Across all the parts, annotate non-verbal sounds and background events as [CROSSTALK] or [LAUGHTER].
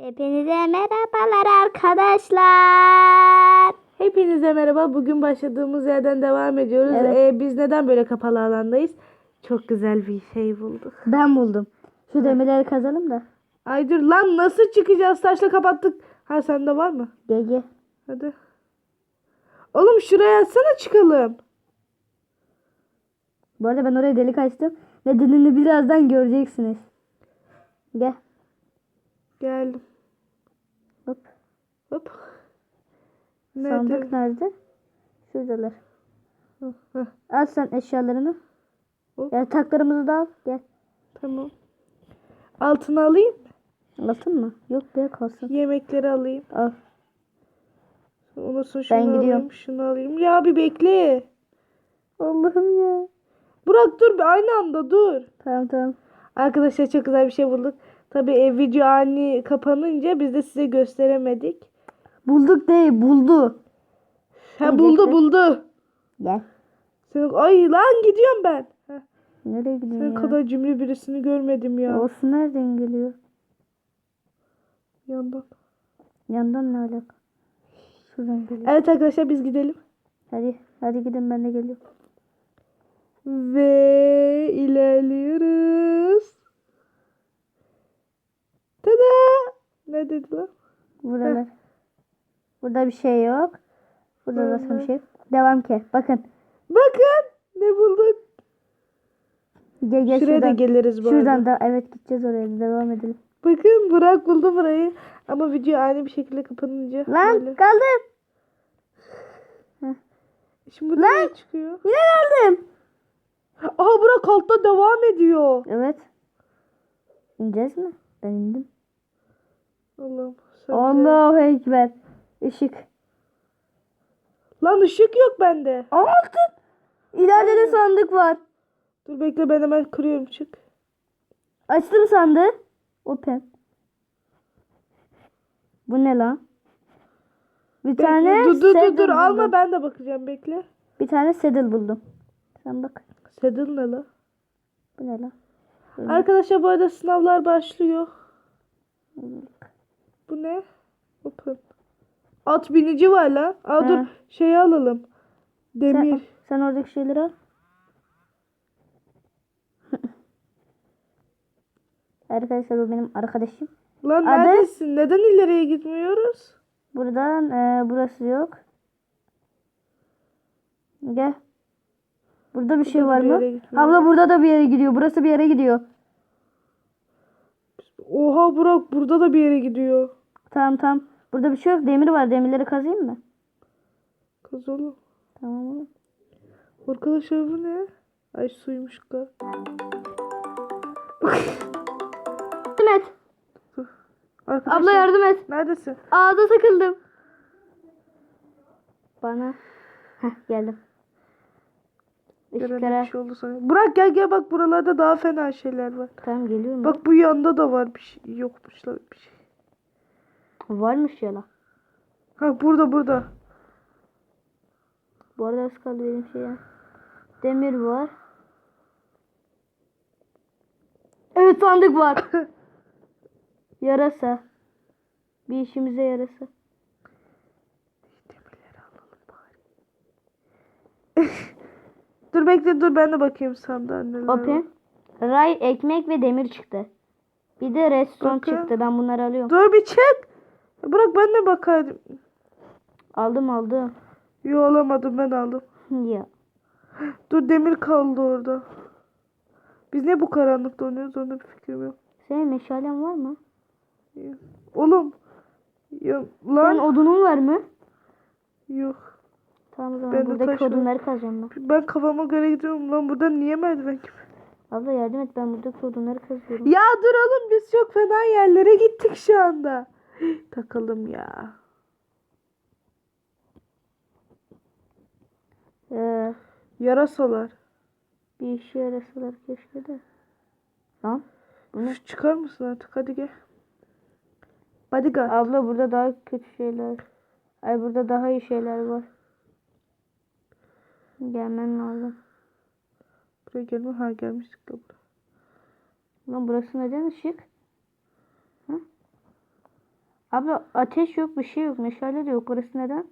Hepinize merhabalar arkadaşlar. Hepinize merhaba. Bugün başladığımız yerden devam ediyoruz. Evet. Ee, biz neden böyle kapalı alandayız? Çok güzel bir şey bulduk. Ben buldum. Şu demirleri kazalım da. Ay dur lan nasıl çıkacağız? Taşla kapattık. Ha sende var mı? GG. Hadi. Oğlum şuraya atsana çıkalım. Bu arada ben oraya delik açtım. Nedenini birazdan göreceksiniz. Gel. Geldim. Hop. Hop. Sandık nerede? Şuradalar. Heh, heh, Al sen eşyalarını. Hop. Yataklarımızı da al. Gel. Tamam. Altını alayım. Altın mı? Yok be kalsın. Yemekleri alayım. Al. Olursun şunu Ben gidiyorum. alayım. Şunu alayım. Ya bir bekle. Allah'ım ya. Burak dur bir aynı anda dur. Tamam tamam. Arkadaşlar çok güzel bir şey bulduk. Tabii e, video ani kapanınca biz de size gösteremedik. Bulduk değil buldu. Ha buldu buldu. Gel. Sen, ay lan gidiyorum ben. Nereye gidiyorsun senin ya? kadar cimri birisini görmedim ya. Olsun nereden geliyor? Yandan. Yandan ne alaka? Şuradan geliyor. Evet arkadaşlar biz gidelim. Hadi hadi gidin ben de geliyorum. Ve ilerliyoruz. Tada! Ne dedi lan? Buralar. Burada bir şey yok. Burada da hı. bir şey. yok. Devam ki. Bakın. Bakın ne bulduk. Gel gel Şuraya da şuradan. geliriz bu Şuradan arada. da evet gideceğiz oraya da devam edelim. Bakın Burak buldu burayı. Ama video aynı bir şekilde kapanınca. Lan böyle. kaldım. Şimdi burada ne çıkıyor? Yine kaldım. Aha Burak altta devam ediyor. Evet. İneceğiz mi? Ben indim. Allah'ım. Allahu Ekber. Işık. Lan ışık yok bende. Altın. İleride de sandık var. Dur bekle ben hemen kırıyorum çık. Açtım sandığı. Open. Bu ne lan? Bir Bekle, tane dur dur dur, dur alma ben de bakacağım bekle. Bir tane saddle buldum. Sen bak. Saddle ne la? Bu ne lan? Arkadaşlar bu arada sınavlar başlıyor. Bu ne? Open. At binici var la. Aa dur şeyi alalım. Sen, Demir. sen oradaki şeyleri al. [LAUGHS] Arkadaşlar bu benim arkadaşım. Lan Adı? neredesin? Neden ileriye gitmiyoruz? Buradan e, burası yok. Gel. Burada bir şey da var bir mı? Abla burada da bir yere gidiyor. Burası bir yere gidiyor. Oha Burak burada da bir yere gidiyor. Tamam tamam. Burada bir şey yok. Demir var. Demirleri kazayım mı? Kız oğlum. Tamam oğlum. Arkadaşlar bu ne? Ay suymuş ga. Yardım et. Arkadaşlar, Abla yardım et. Neredesin? Ağza takıldım. Bana. Heh geldim. Işıklara. bir şey oldu sana. Burak gel gel bak buralarda daha fena şeyler var. Tamam geliyorum. Bak bu yanda da var bir şey. Yokmuş bir şey. Varmış ya lan. Ha burada burada. Bu arada az kaldı benim şey ya. Demir var. Evet sandık var. [LAUGHS] yarasa. Bir işimize yarasa. [LAUGHS] Dur bekle dur ben de bakayım var. Open. Ray, ekmek ve demir çıktı. Bir de restoran çıktı. Ben bunları alıyorum. Dur bir çek. Burak ben de bakayım. Aldım aldım. Yo alamadım ben aldım. ya. Dur demir kaldı orada. Biz niye bu karanlıkta oynuyoruz onda bir fikrim yok. Senin meşalen var mı? Oğlum. Ya, Senin lan. odunun var mı? Yok. Tamam o zaman Bende buradaki taş odunları kazacağım ben. Ben kafama göre gidiyorum lan burada niye merdiven gibi? Abla yardım et ben buradaki odunları kazıyorum. Ya dur oğlum biz çok fena yerlere gittik şu anda. [LAUGHS] Takalım ya. Ee, Yarasalar. bir işe yarasalar keşke de. Lan. Bu ne? Üf, Çıkar mısın artık hadi gel. Bodyguard. Abla burada daha kötü şeyler. Ay burada daha iyi şeyler var. Gelmen lazım. Buraya gelme. Ha gelmiştik de buraya. Lan burası neden ışık? Abi ateş yok bir şey yok. Meşale de yok. Orası neden?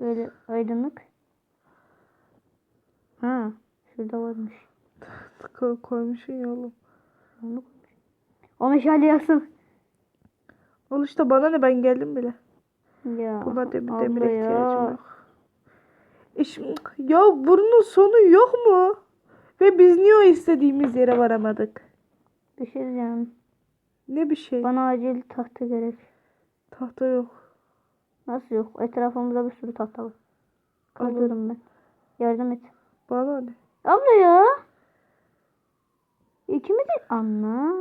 Böyle aydınlık. Ha. Şurada varmış. Ko- koymuşsun ya oğlum. O meşale yaksın. Ol işte bana ne ben geldim bile. Ya. Buna demir, demir ya. ihtiyacım yok. İş, ya bunun sonu yok mu? Ve biz niye o istediğimiz yere varamadık? Bir şey diyeceğim. Ne bir şey? Bana acil tahta gerek. Tahta yok. Nasıl yok? Etrafımızda bir sürü tahta var. Kazıyorum ben. Yardım et. Bana ne? Abla ya. İkimiz de... Anla.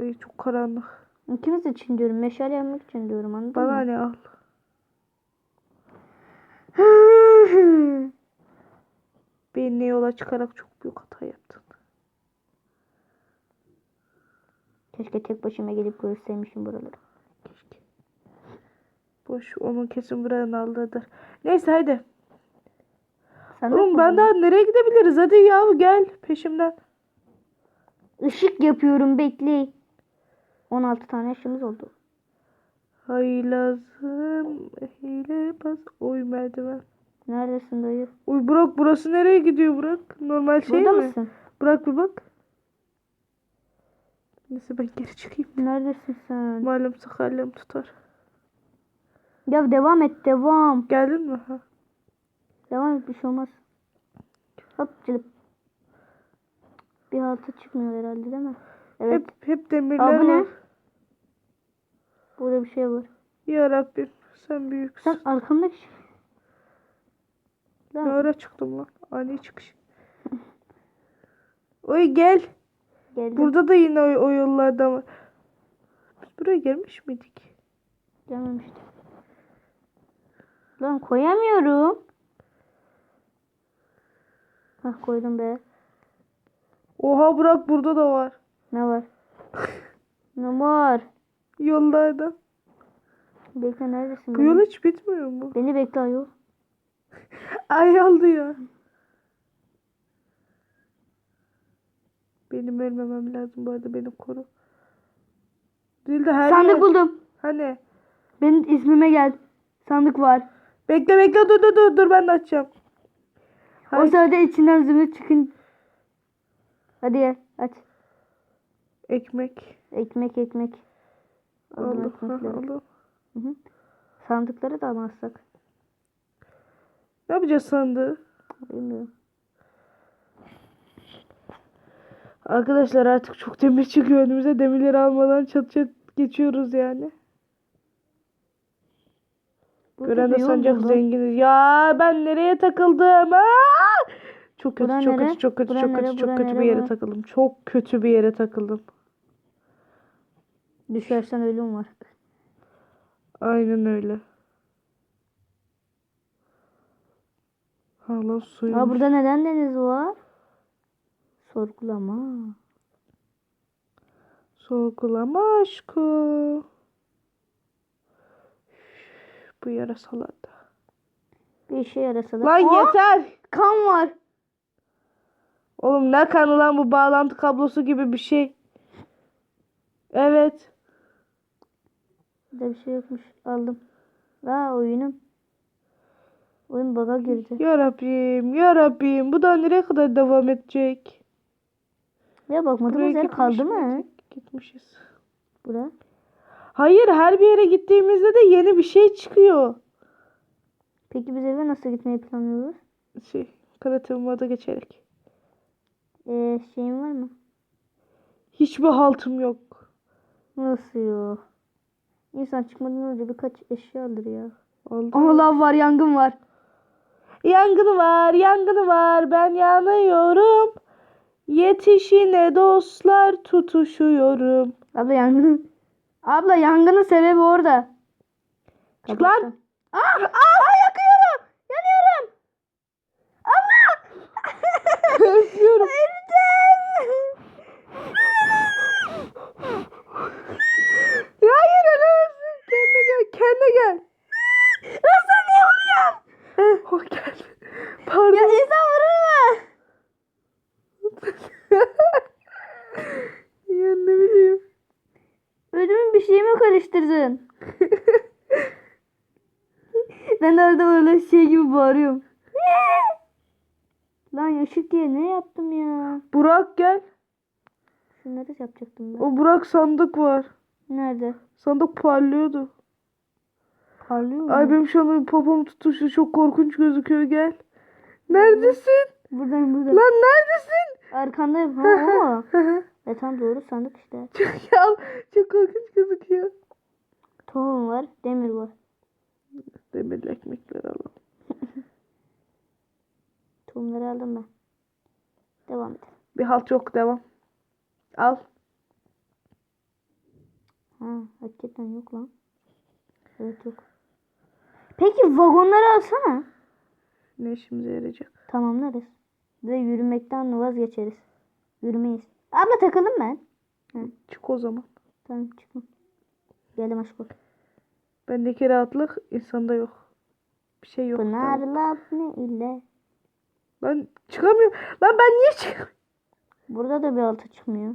Ay çok karanlık. İkimiz için diyorum. Meşale yapmak için diyorum anladın Bana mı? ne al. [LAUGHS] Beni yola çıkarak çok büyük hata yaptın. Keşke tek başıma gelip görseymişim buraları. Keşke. Boş onun kesin buranın aldığıdır. Neyse hadi. Sen Oğlum ben daha nereye gidebiliriz? Hadi ya gel peşimden. Işık yapıyorum bekle. 16 tane ışığımız oldu. Haylazım hile bas. Oy merdiven. Neredesin dayı? Uy Burak burası nereye gidiyor Burak? Normal şey Burada mi? mısın? Burak bir bak. Neyse ben geri çıkayım. Neredesin sen? Malum sakalım tutar. Ya devam et devam. Geldin mi? Ha. Devam et bir şey olmaz. Hop cılıp. Bir halta çıkmıyor herhalde değil mi? Evet. Hep hep demirler Aa, bu ne? var. Burada bir şey var. Ya Rabbim sen büyüksün. Sen arkamdaki şey. Ne ara çıktım lan? Ani çıkış. Oy gel. Geldim. Burada da yine o, o yollardan var. Biz buraya gelmiş miydik? Gelmemişti. Lan koyamıyorum. Hah koydum be. Oha Burak burada da var. Ne var? ne var? Yollarda. Bekle neredesin? Bu yol hiç bitmiyor mu? Beni bekle ayol. [LAUGHS] Ay aldı ya. Benim ölmemem lazım bu arada beni koru. Değil de her Sandık yer- buldum. Hani? Benim ismime gel. Sandık var. Bekle bekle dur dur dur dur ben de açacağım. O Hayır. sırada içinden zümrüt çıkın. Hadi gel aç. Ekmek. Ekmek ekmek. Ekmekleri. aldım. Hı hı. Sandıkları da almazsak. Ne yapacağız sandığı? Bilmiyorum. Arkadaşlar artık çok demir çıkıyor önümüze. Demirleri almadan çat çat geçiyoruz yani. Burada Gören de buldum. zenginiz. Ya ben nereye takıldım? Aa! Çok kötü, çok kötü, çok kötü, çok kötü, çok kötü bir yere takıldım. Çok kötü bir yere takıldım. Düşersen ölüm var. Aynen öyle. Hala suyum. Aa burada neden deniz var? Sorgulama. Sorgulama aşkı. Bu yarasalar da. Bir işe yarasa da. Lan Aa, yeter. Kan var. Oğlum ne kanı lan bu bağlantı kablosu gibi bir şey. Evet. Burada bir şey yokmuş. Aldım. Aa oyunum. Oyun bug'a girdi. Ya Rabbim, ya Rabbim. Bu da nereye kadar devam edecek? Ya bakmadığımız yer kaldı mı? Gitmişiz. Bura. Hayır, her bir yere gittiğimizde de yeni bir şey çıkıyor. Peki biz eve nasıl gitmeyi planlıyoruz? Şey, karate moda geçerek. Ee, şeyin var mı? Hiçbir haltım yok. Nasıl yok? İnsan çıkmadan önce birkaç eşya alır ya. Oldu. Ama lav var, yangın var. Yangını var, yangını var. Ben yanıyorum. Yetişine dostlar tutuşuyorum. Abla yangın. Abla yangının sebebi orada. Çık lan. Aa, aa yakıyorum. Yanıyorum. Abla. [LAUGHS] Özlüyorum. Ya hayır ölemezsin. Kendine gel, kendine gel. Lan sen niye vuruyorsun? Oh geldi. Pardon. Ya insan vurur mu? ya ne bileyim. Şeyimi karıştırdın. [LAUGHS] ben de arada böyle şey gibi bağırıyorum. Lan ışık diye ne yaptım ya? Burak gel. Şunları yapacaktım ben. O Burak sandık var. Nerede? Sandık parlıyordu. Parlıyor mu? Ay benim şu an popom tutuştu. Çok korkunç gözüküyor gel. Neredesin? Buradan buradan. Lan neredesin? Arkandayım. Ha o mu? E tam doğru sandık işte. [LAUGHS] çok, ya, çok korkunç gözüküyor. Tohum var. Demir var. Demirli ekmekler alalım. [LAUGHS] Tohumları aldım ben. Devam edelim. Bir halt yok devam. Al. Ha hakikaten yok lan. Evet yok. Peki vagonları alsana. Ne işimize yarayacak? Tamamlarız. Ve yürümekten vazgeçeriz. Yürümeyiz. Abla takıldım ben. Çık o zaman. Tamam çıkma. Geldim aşkım. Bendeki rahatlık insanda yok. Bir şey yok. Pınarla ne ile. Lan çıkamıyorum. Lan ben niye çıkamıyorum? Burada da bir altı çıkmıyor.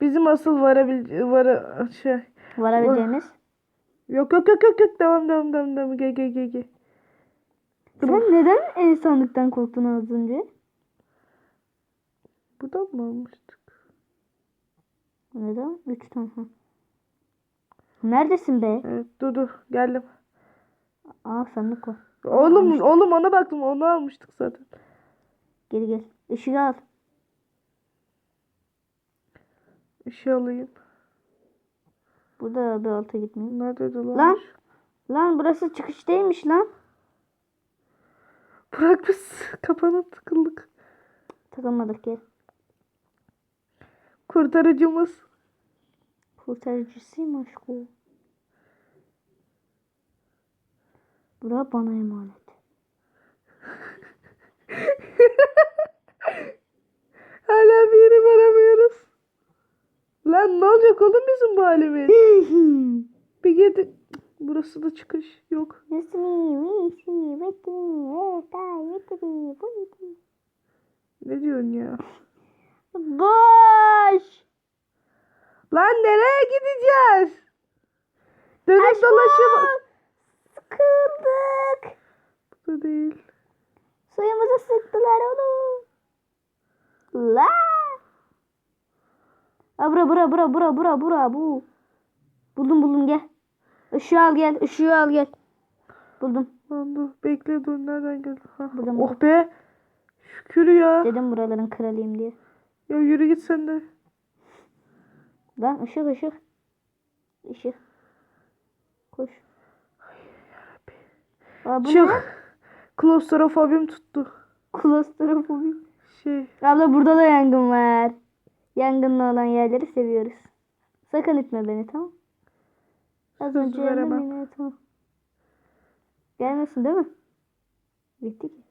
Bizim asıl varabil vara şey. Varabileceğimiz. Yok yok yok yok yok devam devam devam devam gel gel gel gel. Sen neden en sandıktan korktun az önce? Buradan mı almıştık? Neden? Üç tane. Neredesin be? Evet dur dur geldim. Aa sandık var. Oğlum oğlum ona baktım onu almıştık zaten. Geri gel. Işığı al. Işığı alayım. Burada bir alta gitmiyor. Neredeydi lan? Lan. Lan burası çıkış değilmiş lan. Bırak biz kapana tıkıldık. Takılmadık gel. Kurtarıcımız. Kurtarıcısıyım aşkım. Bura bana emanet. [LAUGHS] Hala bir yere varamıyoruz. Lan ne olacak oğlum bizim bu halimiz? [LAUGHS] bir gidi. Burası da çıkış. Yok. Ne diyorsun ya? Boş. Lan nereye gideceğiz? Dönüp Aşkım. dolaşıp. Sıkıldık. Bu değil. Suyumuzu sıktılar oğlum. La. Aa, bura bura bura bura bura bura bu. Buldum buldum gel. Işığı al gel. ışığı al gel. Buldum. Lan dur bekle dur nereden geldi? Ha. Buradan, Oh be. Şükür ya. Dedim buraların kralıyım diye. Ya yürü git sen de. Lan ışık ışık. Işık. Koş. Aa, bu ne? Çık. Klostrofobim tuttu. Klostrofobi. Şey. Abla burada da yangın var. Yangınlı olan yerleri seviyoruz. Sakın itme beni tamam. Az Söz önce veremem. yine tamam. Gelmesin değil mi? Gitti ki.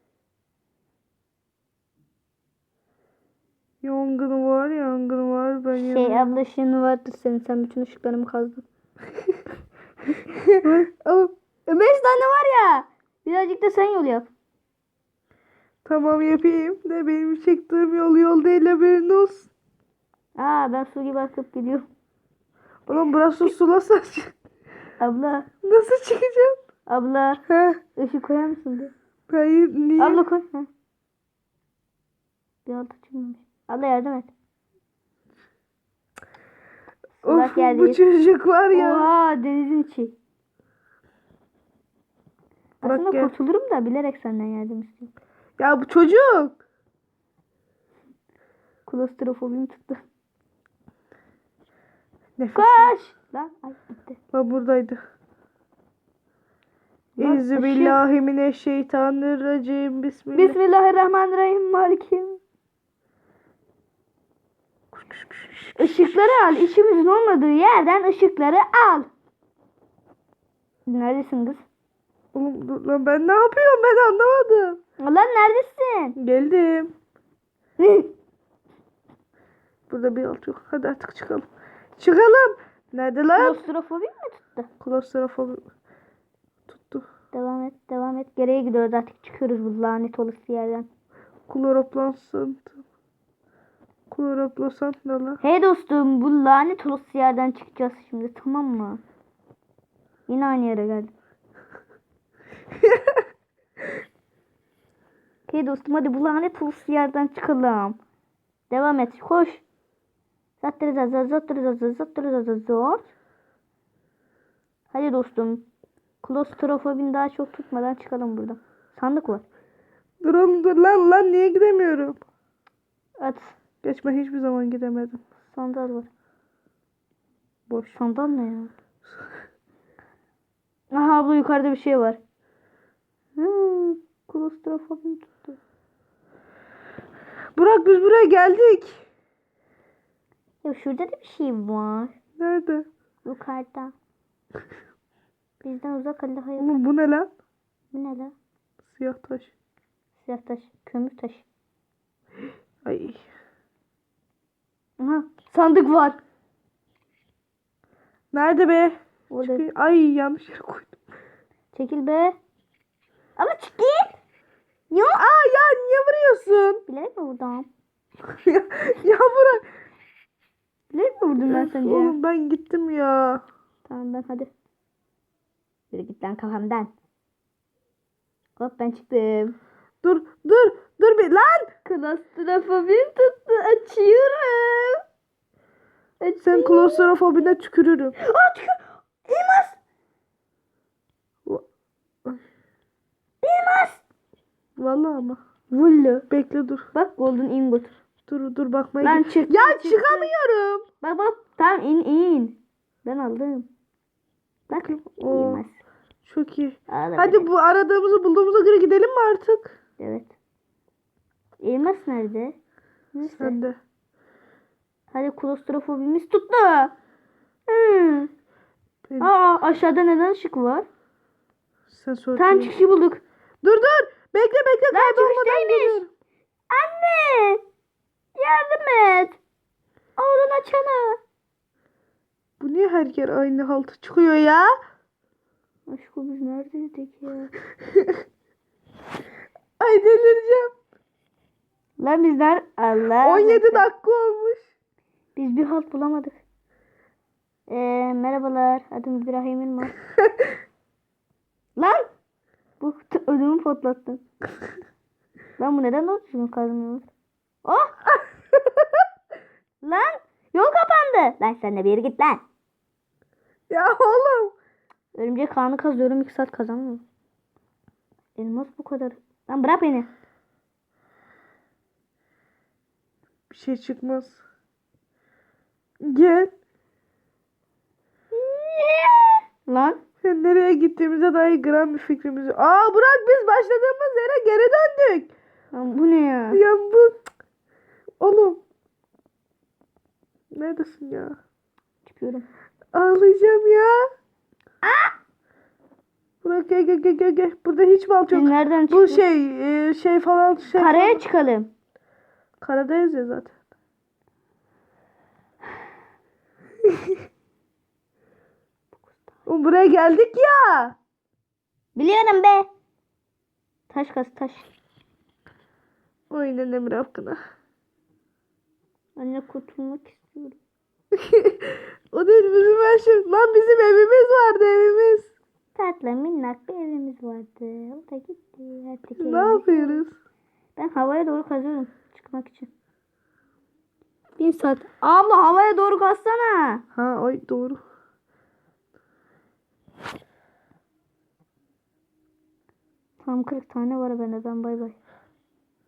Yangını var yangını var. Ben Şey yanıyorum. abla ışığın vardır senin. Sen bütün ışıklarımı kazdın. [LAUGHS] Al. Beş tane var ya. Birazcık da sen yol yap. Tamam yapayım. De benim çektiğim yol yol değil haberin olsun. Aa ben su gibi akıp gidiyorum. Oğlum burası sulasa. Abla. Nasıl çıkacağım? Abla. Heh. Işık koyar mısın? Bir? Hayır niye? Abla koy. Bir altı çıkmamış. Abla yardım et. Of geldi. bu çocuk var ya. Oha denizin içi. Bırak Aslında gel. kurtulurum da bilerek senden yardım istiyorum. Ya bu çocuk. Klostrofobim tuttu. Nefes. Koş! Lan ay gitti. Ha buradaydı. Lan Euzubillahimineşşeytanirracim. Bismillah. Bismillahirrahmanirrahim Malikim. Işıkları al. İşimizin olmadığı yerden ışıkları al. Neredesin kız? Oğlum dur lan ben ne yapıyorum ben anlamadım. Lan neredesin? Geldim. [LAUGHS] Burada bir alt yok. Hadi artık çıkalım. Çıkalım. Nerede lan? Klostrofobim mi tuttu? Klostrofobi tuttu. Devam et, devam et. Geriye gidiyoruz artık çıkıyoruz bu lanet olası yerden. Kloroplansın. Kloroplosandalı. Hey dostum bu lanet olası yerden çıkacağız şimdi tamam mı? Yine aynı yere geldim. [LAUGHS] hey dostum hadi bu lanet olası yerden çıkalım. Devam et koş. Zattırı zattırı zattırı zattırı Hadi dostum. Klostrofobin daha çok tutmadan çıkalım buradan. Sandık var. Dur oğlum dur lan lan niye gidemiyorum? At. Geç ben hiçbir zaman gidemedim. Sandal var. Boş. Sandal ne ya? [LAUGHS] Aha abla yukarıda bir şey var. Hmm, klostrofobim tuttu. Burak biz buraya geldik. Ya şurada da bir şey var. Nerede? Yukarıda. [LAUGHS] Bizden uzak halde hayat. Oğlum bu ne lan? Bu ne la? Siyah taş. Siyah taş. Kömür taşı. Ay. Aha sandık var. Nerede be? Orada. Çıkıyor. Ay yanlış yere koydum. Çekil be. Ama çekil. Ya. Aa ya niye vuruyorsun? Bilerek mi vurdum? [LAUGHS] ya, Burak. Bilerek mi vurdum ben ya? Oğlum ben gittim ya. Tamam ben hadi. Yürü git lan kafamdan. Hop ben çıktım. Dur dur dur bir lan. Klostrofobim tuttu. Açıyorum. Sen klostrofobine tükürürüm. Aa tükür. Elmas. Elmas. Vallahi ama. Vullu. Bekle dur. Bak golden ingot. Dur dur bakmaya Lan git- Ya çıktı. çıkamıyorum. Bak bak. Tamam in in. Ben aldım. Bak. Oo. Elmas. Çok iyi. Hadi bu aradığımızı bulduğumuza göre gidelim mi artık? Evet. Elmas nerede? Neyse. Sen de. Hadi klostrofobimiz tuttu. Hmm. Ben- Aa aşağıda neden ışık var? Sen sor. Tam çıkışı bulduk. Dur dur. Bekle bekle kaybolmadan geliyorum. Anne! Yardım et. Oradan açana. Bu niye her yer aynı haltı çıkıyor ya? Aşkım biz neredeydik ya? [LAUGHS] Ay delireceğim. Lan bizler Allah. 17 dakika olmuş. Biz bir halt bulamadık. Ee, merhabalar. Adım İbrahim İlmaz. [LAUGHS] Lan! Bu ödümü patlattın. Lan bu neden doğru düzgün kazmıyor? Oh! [LAUGHS] lan! Yol kapandı. Lan sen de bir git lan. ya oğlum. Örümcek kanı kazıyorum 2 saat kazanmıyorum. Elmas bu kadar. Lan bırak beni. Bir şey çıkmaz. Gel. Lan. Sen nereye gittiğimize dair gram bir fikrimiz yok. Aa Burak biz başladığımız yere geri döndük. Lan bu ne ya? Ya bu... Oğlum. Neredesin ya? Çıkıyorum. Ağlayacağım ya. Burak gel gel gel gel. gel. Burada hiç bal yok. nereden Bu çıkıyoruz? şey e, şey falan şey. Karaya çıkalım. Karadayız ya zaten. [LAUGHS] Oğlum buraya geldik ya. Biliyorum be. Taş kaz taş. Oyunun emir hakkına. Anne kurtulmak istiyorum. [LAUGHS] o değil bizim her şey. Lan bizim evimiz vardı evimiz. Tatlı minnak bir evimiz vardı. O da gitti. Artık Ne evimiz- yapıyoruz? Ben havaya doğru kazıyorum. Çıkmak için. Bin saat. Abla havaya doğru kazsana. Ha ay doğru. Tam 40 tane var bende ben bay bay.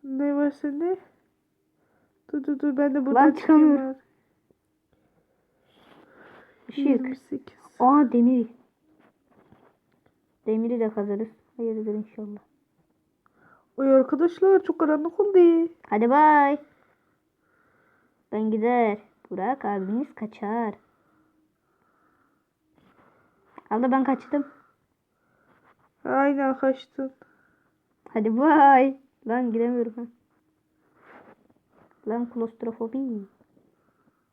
Ne var sende? Dur dur dur ben de buradan Ben çıkamıyorum. Işık. 28. Aa demir. Demiri de kazarız. Hayırdır inşallah. Oy arkadaşlar çok karanlık oldu. Hadi bay. Ben gider. Burak abiniz kaçar. Abla ben kaçtım. Aynen kaçtın. Hadi bay. Lan giremiyorum ha. Lan klostrofobi.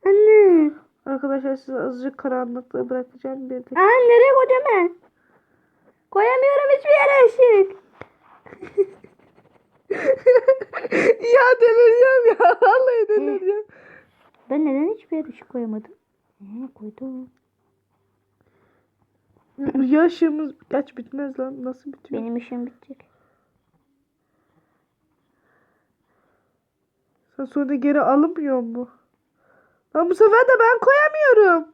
Anne. Arkadaşlar sizi azıcık karanlıkta bırakacağım bir de. Aa nereye koyacağım ben? Koyamıyorum hiçbir yere ışık. [LAUGHS] [LAUGHS] ya delireceğim ya. Vallahi delireceğim. Ben neden hiçbir yere ışık koyamadım? He, koydum. [CLEARS THROAT] Yaşımız kaç bitmez lan. Nasıl bitiyor? Benim işim bitecek. Sen sonra geri alınmıyor mu? Lan bu sefer de ben koyamıyorum. [LAUGHS]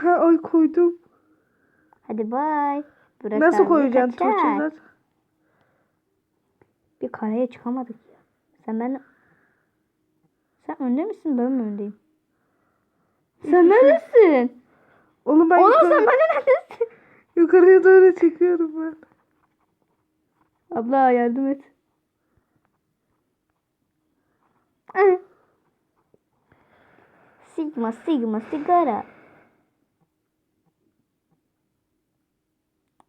Ha, ay koydum. Hadi bay. Nasıl koyacaksın. Tuğçe'den? Bir karaya çıkamadık ya. Sen ben Sen önde misin ben mi öndeyim? Sen neredesin? Oğlum ben Oğlum sen bana neredesin? yukarıya doğru çekiyorum ben. Abla yardım et. Sigma sigma sigara.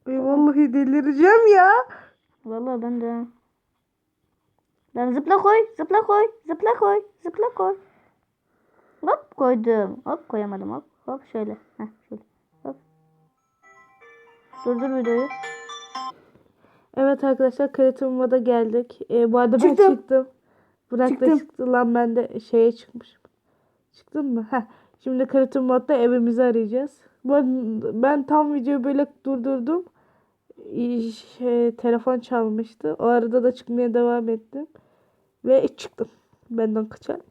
Ay vallahi delireceğim ya. Vallahi ben de. Lan zıpla koy, zıpla koy, zıpla koy, zıpla koy. Hop koydum. Hop koyamadım hop. Hop şöyle. Heh şöyle. Hop. Durdur videoyu. Evet arkadaşlar kreatif da geldik. Ee, bu arada ben Çıktım. çıktım. Burak Çıktım. da çıktı lan ben de şeye çıkmışım. Çıktın mı? Heh. Şimdi kreatif modda evimizi arayacağız. Arada ben tam videoyu böyle durdurdum. Şey, telefon çalmıştı. O arada da çıkmaya devam ettim. Ve çıktım. Benden kaçar mı?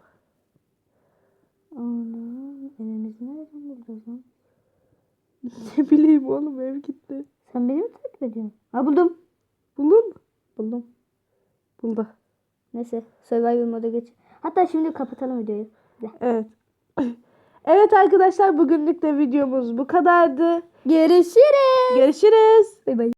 Ana evimizi nereden bulacağız lan? [LAUGHS] Ne bileyim oğlum ev gitti. Sen beni mi takip ediyorsun? Ha buldum. Buldun mu? Buldum. Buldu. Neyse survival moda geç. Hatta şimdi kapatalım videoyu. Gel. Evet. [LAUGHS] Evet arkadaşlar bugünlük de videomuz bu kadardı. Görüşürüz. Görüşürüz. Bay bay.